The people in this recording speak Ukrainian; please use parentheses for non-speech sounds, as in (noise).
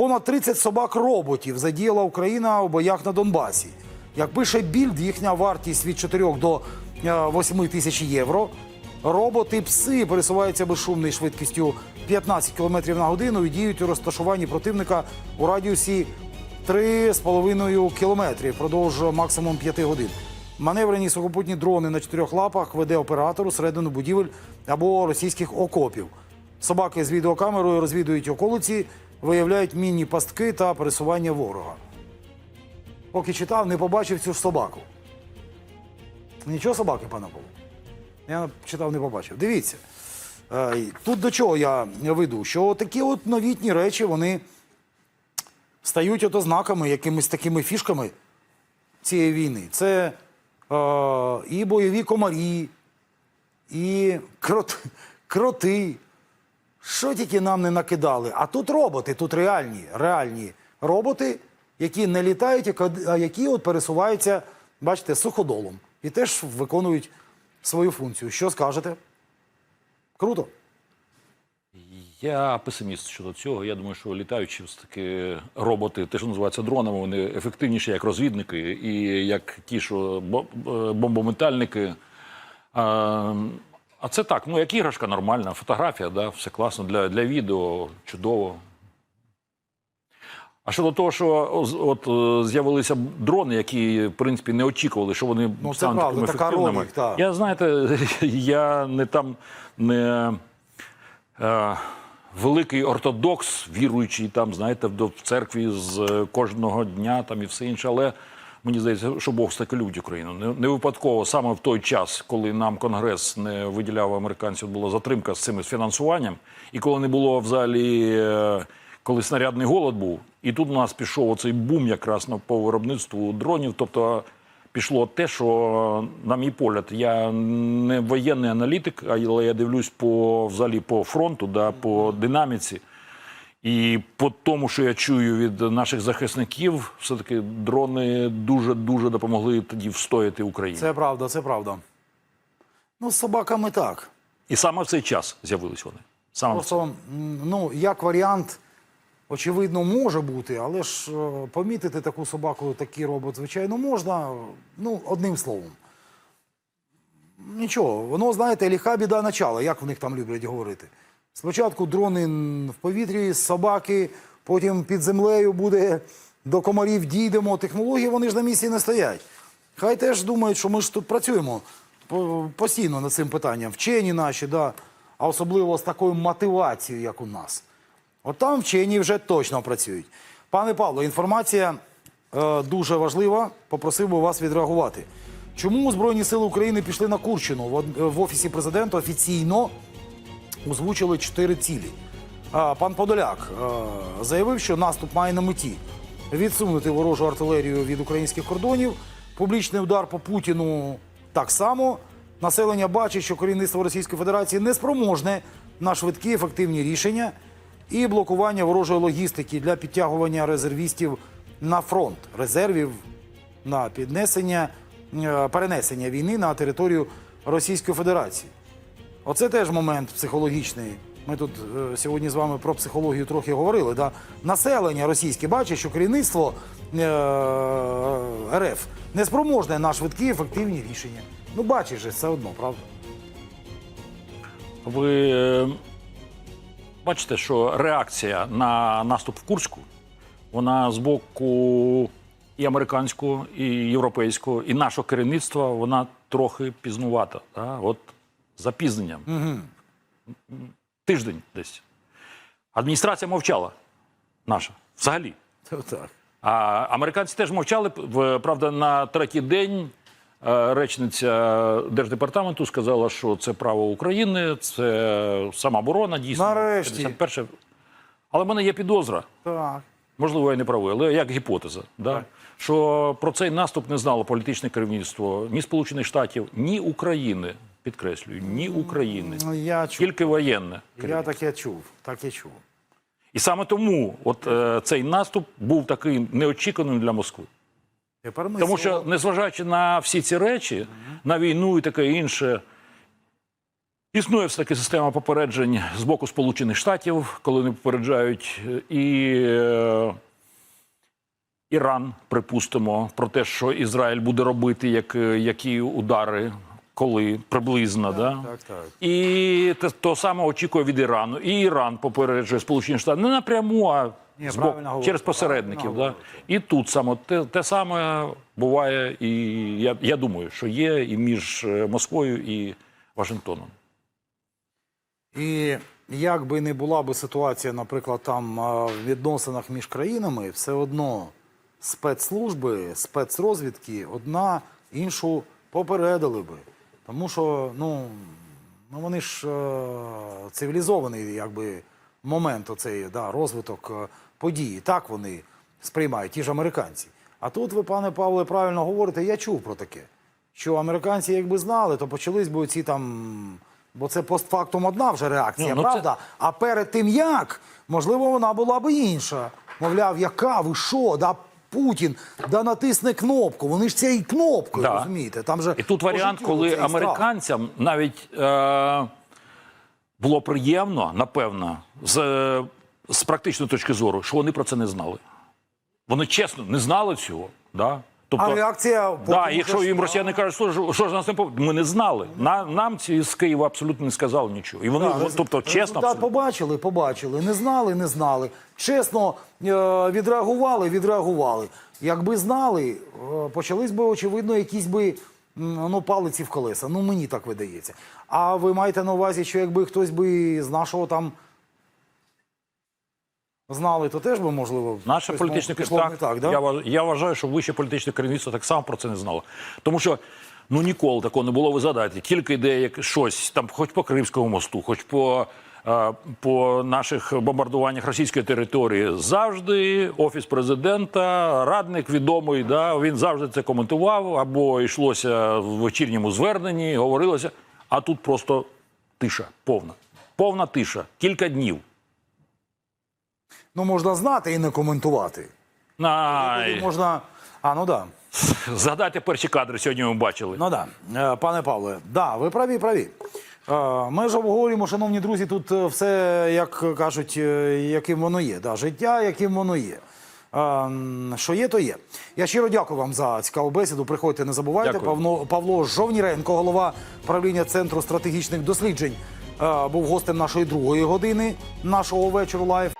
Понад 30 собак роботів задіяла Україна у боях на Донбасі. Як пише більд, їхня вартість від 4 до е, 8 тисяч євро. Роботи пси пересуваються безшумною швидкістю 15 км на годину і діють у розташуванні противника у радіусі 3,5 кілометрів впродовж максимум 5 годин. Маневрені сухопутні дрони на чотирьох лапах веде оператор у середину будівель або російських окопів. Собаки з відеокамерою розвідують околиці, виявляють мінні пастки та пересування ворога. Поки читав, не побачив цю ж собаку. Нічого собаки, пане Павло? Я читав, не побачив. Дивіться. е, Тут до чого я веду? Що такі от новітні речі, вони стають ото знаками, якимись такими фішками цієї війни. Це е, і бойові комарі, і крот, (laughs) кроти. Що тільки нам не накидали. А тут роботи, тут реальні, реальні роботи, які не літають, а які от пересуваються, бачите, суходолом. І теж виконують свою функцію. Що скажете? Круто. Я песиміст щодо цього. Я думаю, що літаючі таки роботи, те, що називаються дронами, вони ефективніші як розвідники і як ті, що е, бомбометальники. А, а це так, ну як іграшка нормальна, фотографія, да, все класно для, для відео, чудово. А щодо того, що от е, з'явилися дрони, які в принципі не очікували, що вони Ну, це стануть правда, такими така ефективними. ролик, так. Я знаєте, (laughs) я не там не е, великий ортодокс, віруючий там, знаєте, в, в церкві з е, кожного дня там і все інше. Але мені здається, що Бог таки любить Україну. Не, не випадково саме в той час, коли нам Конгрес не виділяв американців, була затримка з цим фінансуванням, і коли не було взагалі. е, Коли снарядний голод був, і тут у нас пішов оцей бум якраз на по виробництву дронів. Тобто пішло те, що, на мій погляд, я не воєнний аналітик, але я дивлюсь по взагалі по фронту, да, по динаміці. І по тому, що я чую від наших захисників, все-таки дрони дуже дуже допомогли тоді встояти Україні. Це правда, це правда. Ну, з собаками так. І саме в цей час з'явились вони. Саме. Просто, ну, як варіант, очевидно, може бути, але ж е, помітити таку собаку, такий робот, звичайно, можна. Ну, одним словом. Нічого, воно, знаєте, ліха біда начала, як в них там люблять говорити. Спочатку дрони в повітрі, собаки, потім під землею буде до комарів дійдемо. Технології вони ж на місці не стоять. Хай теж думають, що ми ж тут працюємо постійно над цим питанням. Вчені наші, да, а особливо з такою мотивацією, як у нас. От там вчені вже точно працюють. Пане Павло, інформація е, дуже важлива. Попросив би вас відреагувати. Чому Збройні сили України пішли на Курщину? В, в офісі президента офіційно озвучили чотири цілі. Пан Подоляк заявив, що наступ має на меті відсунути ворожу артилерію від українських кордонів. Публічний удар по Путіну так само. Населення бачить, що керівництво Російської Федерації не спроможне на швидкі ефективні рішення і блокування ворожої логістики для підтягування резервістів на фронт, резервів на піднесення е, перенесення війни на територію Російської Федерації. Оце теж момент психологічний. Ми тут е, сьогодні з вами про психологію трохи говорили. Да? Населення російське бачить, що керівництво е, РФ не спроможне на швидкі ефективні рішення. Ну, бачиш же все одно, правда? Ви е, бачите, що реакція на наступ в Курську, вона з боку і американського, і європейського, і нашого керівництва, вона трохи пізнувата. Да? От запізненням. Тиждень десь. Адміністрація мовчала наша взагалі. Так. А американці теж мовчали. Правда, на третій день е, речниця держдепартаменту сказала, що це право України, це самооборона, дійсно. Нарешті. 51. Але в мене є підозра. Так. Можливо, я не правий, але як гіпотеза, да? що про цей наступ не знало політичне керівництво ні Сполучених Штатів, ні України. Підкреслюю, ні України. Ну, я чув. Тільки воєнне. Я таке чув. Так і чув. І саме тому от, е, цей наступ був таким неочікуваним для Москви. Тепер ми Тому що, незважаючи на всі ці речі, на війну і таке інше, існує все таки система попереджень з боку Сполучених Штатів, коли вони попереджають, і е, Іран, припустимо, про те, що Ізраїль буде робити, як, е, які удари, коли приблизно. да? так, так. І те, то саме очікує від Ірану. І Іран попереджує Сполучені Штати не напряму, а Ні, з правильно через посередників. Да? І тут саме те, те саме буває, і я, я думаю, що є і між е, Москвою і Вашингтоном. І як би не була би ситуація, наприклад, там в відносинах між країнами, все одно спецслужби, спецрозвідки одна іншу попередили би. Тому що ну, ну вони ж е, цивілізований якби, момент, оцей да, розвиток е, події. Так вони сприймають, ті ж американці. А тут ви, пане Павле, правильно говорите, я чув про таке. Що американці, якби знали, то почались би ці там. Бо це постфактум одна вже реакція, Ну, ну, це- правда? А перед тим як, можливо, вона була б інша. Мовляв, яка ви що? Да Путін, да натисне кнопку. Вони ж цією кнопкою, Да. розумієте? Там же І тут варіант, коли американцям страх. навіть е, було приємно, напевно, з, е, з практичної точки зору, що вони про це не знали. Вони чесно не знали цього. Да? Тобто, А реакція Да, якщо їм росіяни кажуть, що, що ж нас не пов- ми не знали. На, нам ці з Києва абсолютно не сказали нічого. І вони, Да, тобто, чесно, результат абсолютно. побачили, побачили. Не знали, не знали. Чесно е, відреагували, відреагували. Якби знали, е, почались би, очевидно, якісь би ну, палиці в колеса. Ну, мені так видається. А ви маєте на увазі, що якби хтось би з нашого там знали, то теж би, можливо, Наше політичне б не так, да? я, вваж- я вважаю, що вище політичне керівництво так само про це не знало. Тому що ну ніколи такого не було. Ви згадаєте, тільки йде як щось там, хоч по Кримському мосту, хоч по, е, по наших бомбардуваннях російської території, завжди офіс президента, радник відомий, да, він завжди це коментував або йшлося в вечірньому зверненні, говорилося. А тут просто тиша, повна, повна тиша, кілька днів. Ну, можна знати і не коментувати. Ай. Можна. А, ну да. Згадайте перші кадри, сьогодні ми бачили. Ну да, Е, пане Павле, да, ви праві, праві. Е, Ми ж обговорюємо, шановні друзі, тут е, все, як кажуть, яким воно є. Да, життя, яким воно є. Що є, то є. Я щиро дякую вам за цікаву бесіду. Приходьте, не забувайте. Дякую. Павло, Павло Жовніренко, голова правління Центру стратегічних досліджень, був гостем нашої другої години нашого вечору лайв.